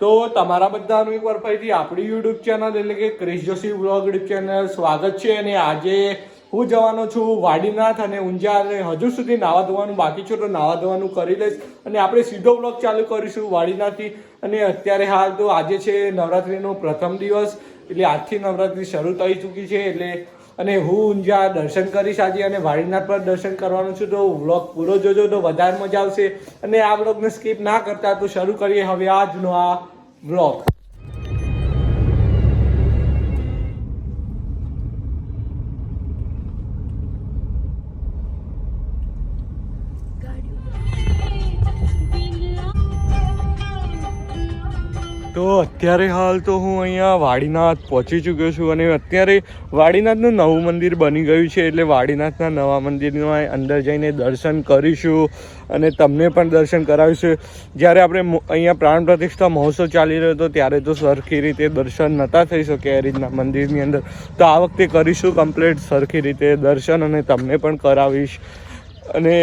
તો તમારા બધાનું એકવાર ફરીથી આપણી યુટ્યુબ ચેનલ એટલે કે ક્રિશ જોશી બ્લોગ ચેનલ સ્વાગત છે અને આજે હું જવાનો છું વાડીનાથ અને ઊંઝા અને હજુ સુધી નાવા ધોવાનું બાકી છે તો નાવા ધોવાનું કરી લઈશ અને આપણે સીધો બ્લોગ ચાલુ કરીશું વાડીનાથથી અને અત્યારે હાલ તો આજે છે નવરાત્રિનો પ્રથમ દિવસ એટલે આજથી નવરાત્રિ શરૂ થઈ ચૂકી છે એટલે અને હું ઊંઝા દર્શન કરીશ આજે અને વાડીનાથ પર દર્શન કરવાનું છું તો વ્લોગ પૂરો જોજો તો વધારે મજા આવશે અને આ વ્લોગને સ્કીપ ના કરતા તો શરૂ કરીએ હવે આજનો આ વ્લોગ તો અત્યારે હાલ તો હું અહીંયા વાડીનાથ પહોંચી ચૂક્યો છું અને અત્યારે વાડીનાથનું નવું મંદિર બની ગયું છે એટલે વાડીનાથના નવા મંદિરમાં અંદર જઈને દર્શન કરીશું અને તમને પણ દર્શન કરાવીશું. જ્યારે આપણે અહીંયા પ્રાણ પ્રતિષ્ઠા મહોત્સવ ચાલી રહ્યો હતો ત્યારે તો સરખી રીતે દર્શન નહોતા થઈ શકે એ રીતના મંદિરની અંદર. તો આ વખતે કરીશું કમ્પ્લીટ સરખી રીતે દર્શન અને તમને પણ કરાવીશ. અને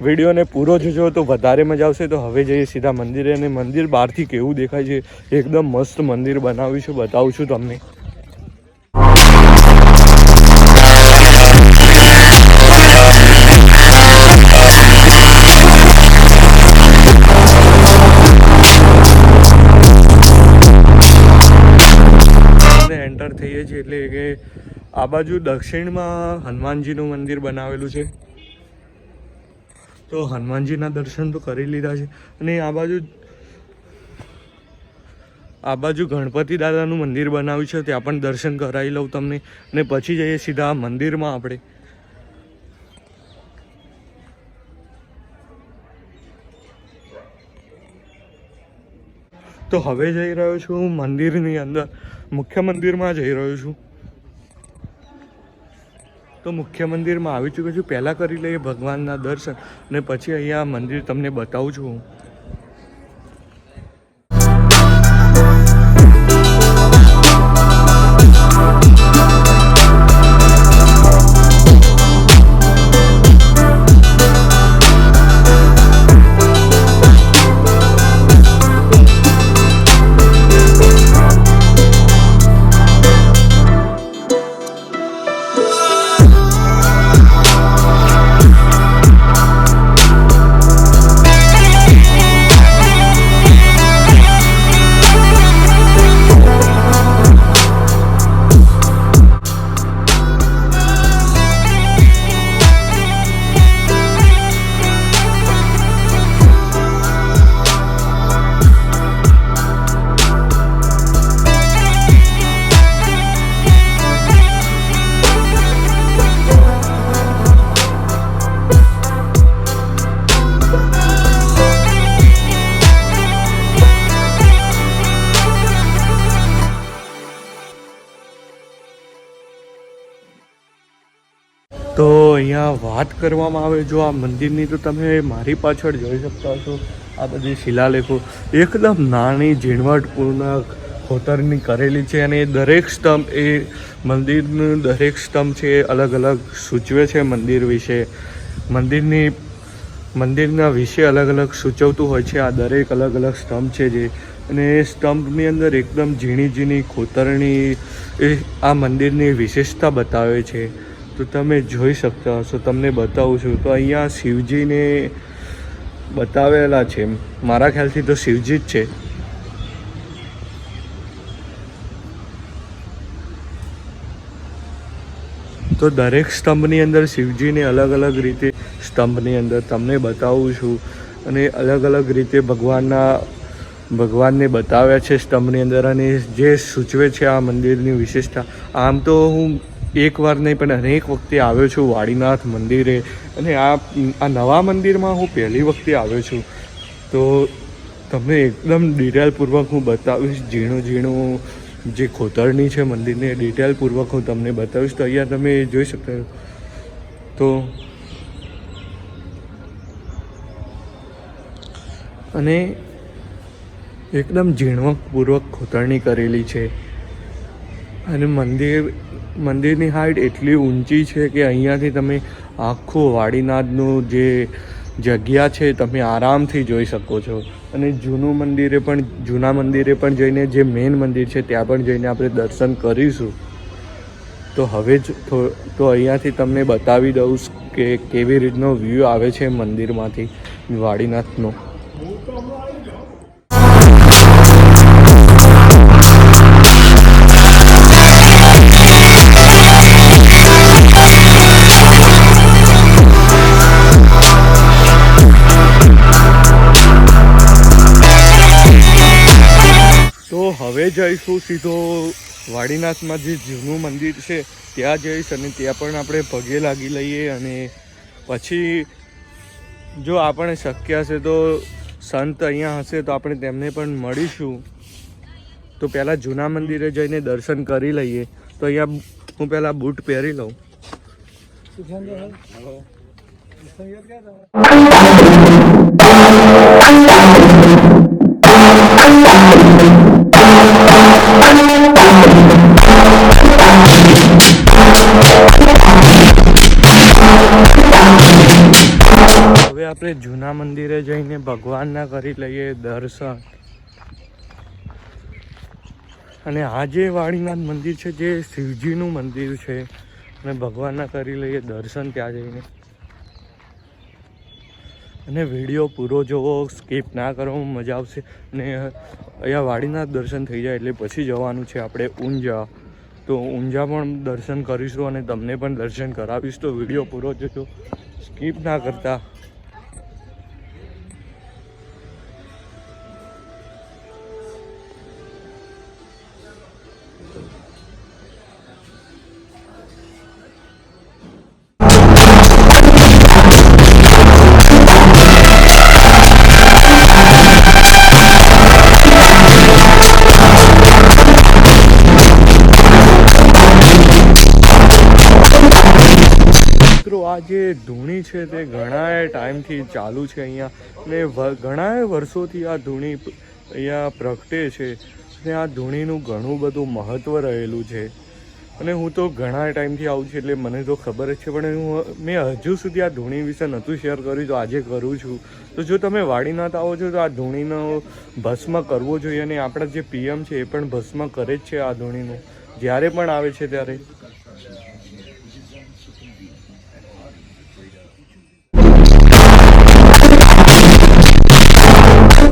વિડીયોને પૂરો જોજો તો વધારે મજા આવશે. તો હવે જઈએ સીધા મંદિરે અને મંદિર બહારથી કેવું દેખાય છે? એકદમ મસ્ત મંદિર બનાવ્યું છે, બતાવું છું તમને. એન્ટર થઈએ છીએ એટલે કે આ બાજુ દક્ષિણમાં હનુમાનજીનું મંદિર બનાવેલું છે. તો હનુમાનજીના દર્શન તો કરી લીધા છે. અને આ બાજુ આ બાજુ ગણપતિ દાદાનું મંદિર બનાવ્યું છે, ત્યાં પણ દર્શન કરાવી લઉં તમને. અને પછી જઈએ સીધા મંદિરમાં આપણે. તો હવે જઈ રહ્યો છું મંદિરની અંદર. મુખ્ય મંદિરમાં જઈ રહ્યો છું. તો મુખ્ય મંદિરમાં આવી ચૂક્યો છું. પહેલાં કરી લઈએ ભગવાનના દર્શન અને પછી અહીંયા મંદિર તમને બતાવું છું હું. અહીંયા વાત કરવામાં આવે, જો આ મંદિરની તો તમે મારી પાછળ જોઈ શકતા છો આ બધી શિલાલેખો એકદમ નાની ઝીણવટપૂર્ણ ખોતરની કરેલી છે અને દરેક સ્તંભ, એ મંદિરનું દરેક સ્તંભ છે એ અલગ અલગ સૂચવે છે મંદિર વિશે. મંદિરની, મંદિરના વિશે અલગ અલગ સૂચવતું હોય છે. આ દરેક અલગ અલગ સ્તંભ છે જે. અને એ સ્તંભની અંદર એકદમ ઝીણી ઝીણી ખોતરણી એ આ મંદિરની વિશેષતા બતાવે છે. તો તમે જોઈ શકતા હશો, તમને બતાવું છું. તો અહીંયા શિવજીને બતાવેલા છે. મારા ખ્યાલથી તો શિવજી જ છે. તો દરેક સ્તંભની અંદર શિવજીને અલગ અલગ રીતે સ્તંભની અંદર તમને બતાવું છું. અને અલગ અલગ રીતે ભગવાનના, ભગવાનને બતાવ્યા છે સ્તંભની અંદર અને જે સૂચવે છે આ મંદિરની વિશેષતા. આમ તો હું એક વાર નહીં, પણ અનેક વખતે આવ્યો છું વાડીનાથ મંદિરે. અને આ આ નવા મંદિરમાં હું પહેલી વખતે આવ્યો છું. તો તમને એકદમ ડિટેલપૂર્વક હું બતાવીશ, ઝીણું ઝીણું જે ખોતરણી છે મંદિરને, ડિટેલપૂર્વક હું તમને બતાવીશ. તો અહીંયા તમે જોઈ શકતા તો અને એકદમ ઝીણવકપૂર્વક ખોતરણી કરેલી છે. અને મંદિર, મંદિરની હાઇટ એટલી ઊંચી છે કે અહીંયાથી તમે આખું વાડીનાથનું જે જગ્યા છે તમે આરામથી જોઈ શકો છો. અને જૂનું મંદિરે પણ, જૂના મંદિરે પણ જઈને જે મેઇન મંદિર છે ત્યાં પણ જઈને આપણે દર્શન કરીશું. તો હવે જ તો અહીંયાથી તમને બતાવી દઉં કે કેવી રીતનો વ્યૂ આવે છે મંદિરમાંથી વાડીનાથનો. જઈશું સીધો વાડીનાથમાં જે જૂનું મંદિર છે, ત્યાં જઈશ અને ત્યાં પણ આપણે પગે લાગી લઈએ અને પછી જો આપણે શક્ય હશે તો સંત અહીંયા હશે તો આપણે તેમને પણ મળીશું. તો પહેલાં જૂના મંદિરે જઈને દર્શન કરી લઈએ. તો અહીંયા હું પહેલાં બૂટ પહેરી લઉં. હવે આપણે જૂના મંદિરે જઈને ભગવાનના કરી લઈએ દર્શન. અને આ જે વાડીનાથ મંદિર છે, જે શિવજીનું મંદિર છે, અને ભગવાનના કરી લઈએ દર્શન ત્યાં જઈને. અને વીડિયો પૂરો જોવો સ્કીપ ના કરો, મજા આવશે. અને અહીંયા વાડીનાથ દર્શન થઈ જાય એટલે પછી જવાનું છે આપણે ઊંઝા. તો ઊંઝા પણ દર્શન કરીશું અને તમને પણ દર્શન કરાવીશ. તો વીડિયો પૂરો જોજો. સ્કીપ ના કરતા. આ જે ધૂણી છે તે ઘણા ટાઈમથી ચાલુ છે અહીંયા. ને ઘણાએ ઘણા વર્ષોથી આ ધૂણી અહીંયા પ્રગટે છે. ને આ ધૂણીનું ઘણું બધું મહત્ત્વ રહેલું છે. અને હું તો ઘણા ટાઈમથી આવું છું એટલે મને તો ખબર જ છે. પણ હું, મેં હજુ સુધી આ ધૂણી વિશે નહોતું શેર કર્યું, તો આજે કરું છું. તો જો તમે વાડીનાથ આવો છો, તો આ ધૂણીનો ભસ્મ કરવો જોઈએ. અને આપણા જે પીએમ છે એ પણ ભસ્મ કરે જ છે આ ધૂણીનું. જ્યારે પણ આવે છે ત્યારે.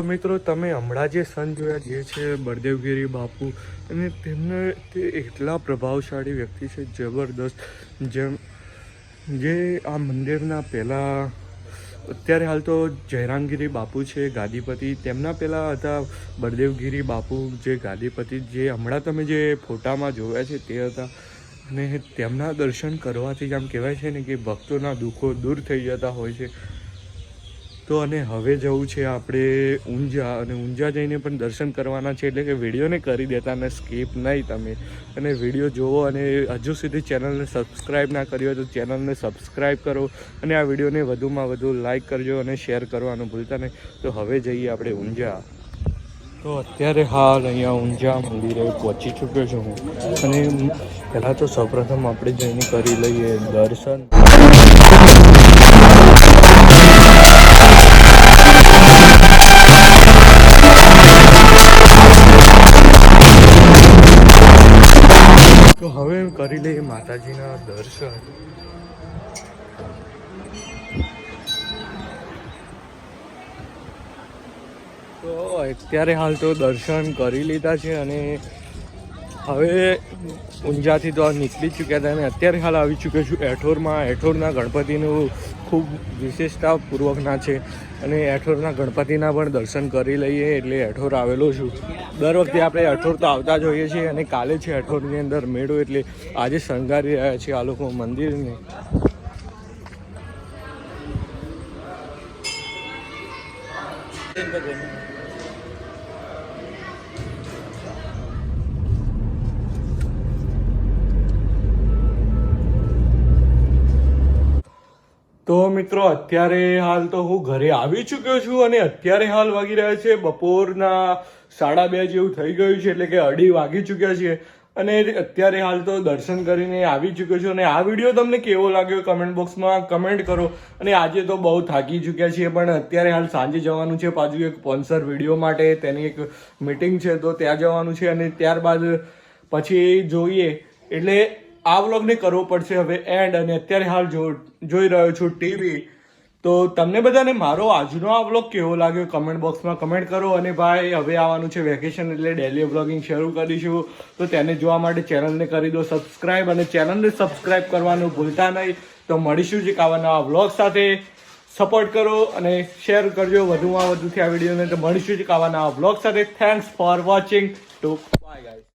મિત્રો, તમે હમણાં જે સન જોયા, જે છે બળદેવગીરી બાપુ, અને તેમને તે એટલા પ્રભાવશાળી વ્યક્તિ છે, જબરદસ્ત. જેમ, જે આ મંદિરના પહેલાં, અત્યારે હાલ તો જયરામગીરી બાપુ છે, ગાદીપતિ. તેમના પહેલાં હતા બળદેવગીરી બાપુ, જે ગાદીપતિ, જે હમણાં તમે જે ફોટામાં જોયા છે તે હતા. અને તેમના દર્શન કરવાથી જ આમ કહેવાય છે ને કે ભક્તોના દુઃખો દૂર થઈ જતા હોય છે. તો અને હવે જવું છે આપણે ઊંઝા અને ઊંઝા જઈને પણ દર્શન કરવાના છે એટલે કે વિડીયોને કરી દેતા અને સ્કીપ નહીં તમે. અને વીડિયો જુઓ અને હજુ સુધી ચેનલને સબસ્ક્રાઈબ ના કરી હોય તો ચેનલને સબસ્ક્રાઈબ કરો અને આ વિડીયોને વધુમાં વધુ લાઈક કરજો અને શેર કરવાનું ભૂલતા નહીં. તો હવે જઈએ આપણે ઊંઝા. તો અત્યારે હાલ અહીંયા ઊંઝા મંદિરે પહોંચી ચૂક્યો છું હું. અને પહેલાં તો સૌપ્રથમ આપણે જઈને કરી લઈએ દર્શન. તો હવે કરી લઈએ માતાજીના દર્શન. તો અત્યારે હાલ તો દર્શન કરી લીધા છે અને હવે ઊંઝાથી તો નીકળી ચૂક્યા હતા અને અત્યારે હાલ આવી ચૂક્યો છું એઠોરમાં. એઠોરના ગણપતિનું ખૂબ વિશેષતાપૂર્વકના છે. અને એઠોરના ગણપતિના પણ દર્શન કરી લઈએ એટલે એઠોર આવેલો છું. દર વખતે આપણે એઠોર તો આવતા જ હોઈએ છીએ અને કાલે છે એઠોરની અંદર મેળો એટલે આજે શણગારી રહ્યા છીએ આ લોકો મંદિરને. તો મિત્રો, અત્યારે હાલ તો હું ઘરે આવી ચૂક્યો છું અને અત્યારે હાલ વાગી રહ્યા છે બપોરના સાડા બે જેવું થઈ ગયું છે, એટલે કે અઢી વાગી ચૂક્યા છે અને અત્યારે હાલ તો દર્શન કરીને આવી ચૂક્યો છું અને આ વીડિયો તમને કેવો લાગ્યો કમેન્ટ બોક્સમાં કમેન્ટ કરો. અને આજે તો બહુ થાકી ચૂક્યા છીએ, પણ અત્યારે હાલ સાંજે જવાનું છે પાછું એક સ્પોન્સર વીડિયો માટે, તેની એક મિટિંગ છે, તો ત્યાં જવાનું છે અને ત્યારબાદ પછી જોઈએ. એટલે આ વ્લોગને કરવો પડશે હવે એન્ડ અને અત્યારે હાલ જો જોઈ રહ્યો છું ટીવી. તો તમને બધાને મારો આજનો આ વ્લોગ કેવો લાગ્યો? કમેન્ટ બોક્સમાં કમેન્ટ કરો. અને ભાઈ, હવે આવવાનું છે વેકેશન એટલે ડેલી વ્લોગિંગ શરૂ કરીશું. તો તેને જોવા માટે ચેનલને કરી દો સબસ્ક્રાઈબ અને ચેનલને સબસ્ક્રાઈબ કરવાનું ભૂલતા નહીં. તો મળીશું જ એક આવા વ્લોગ સાથે. સપોર્ટ કરો અને શેર કરજો. વધુમાં વધુથી આ વિડીયોને. તો મળીશું જ એક આવા વ્લોગ સાથે. Thanks for watching two